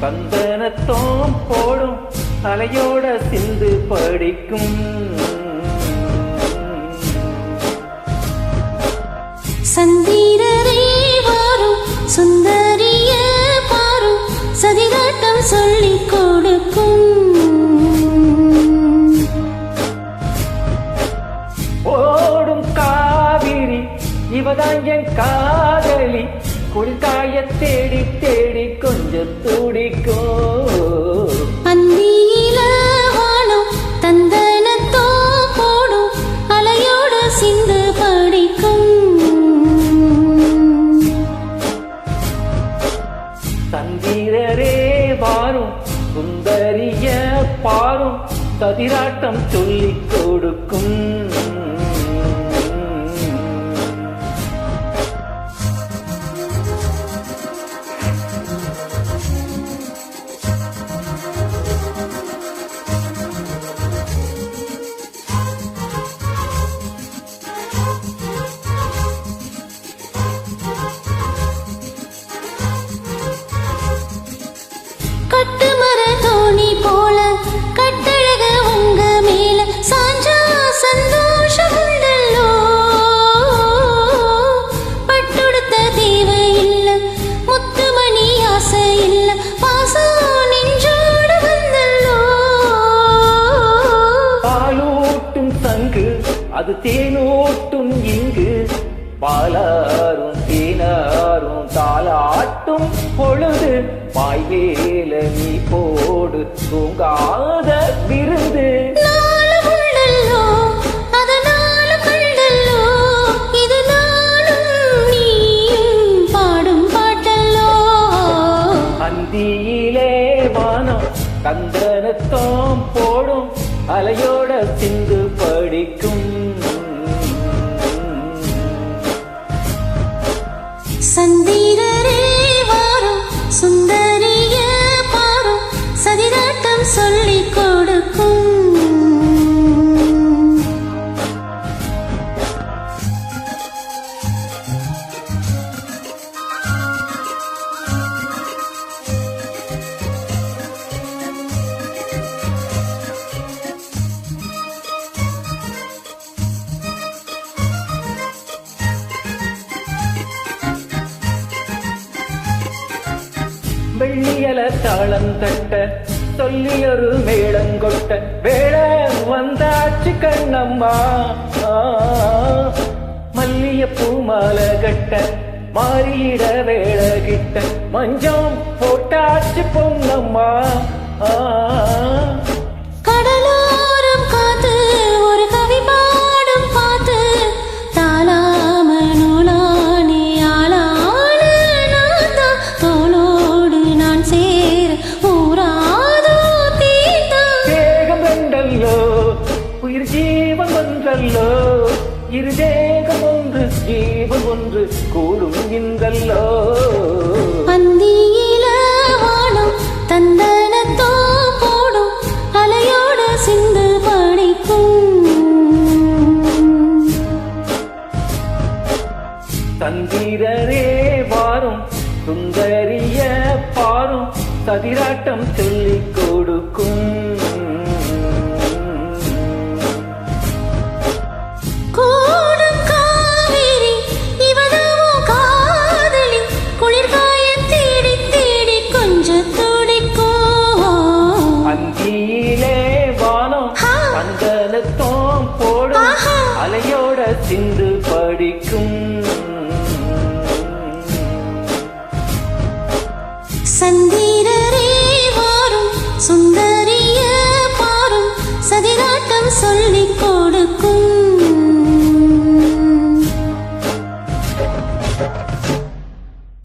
சந்தனத்தோம் போடும் அலையோட சிந்து படிக்கும். கொஞ்சம் துடிக்கும் அந்தியில வானம் தந்தனத்தோ போடும் அலையோட சிந்து படிக்கும். சந்திரரே வாரும் சுந்தரிய பாரும் சதிராட்டம் சொல்லிக் கொடுக்கும். அது தேனூட்டும் இங்கு பாலாரும் தேனாரும் தாளாட்டும் பொழுது பாய்வேல நீ போடு தூங்காத விருந்து. அந்தியிலே வானம் கந்தனத்தோம் போடும் அலையோட சிந்து வெள்ளியல தாளம் தட்ட சொல்லியொரு மேளங்கொட்ட வேளை வந்தாச்சு கண்ணம்மா. ஆ, மல்லியப்பூ மாலை கட்ட மாறியிட வேளை கிட்ட மஞ்சம் போட்டாச்சு பொங்கம்மா ஆ, ஜீவன் ஒன்றல்லோ இரு தேகம் ஒன்று ஜீவன் ஒன்று கூடும் இன்றல்லோ அந்தியில வானம் தந்தனத்தோ போடும் அலையோட சிந்து படிக்கும் தந்திரரே வாரும் சுந்தரிய பாரும் சதிராட்டம் சொல்லிக் அலையோட சிந்து படிக்கும். சந்தீரரே வாரும் சுந்தரிய பாரும் சதிராட்டம் சொல்லிக்கோ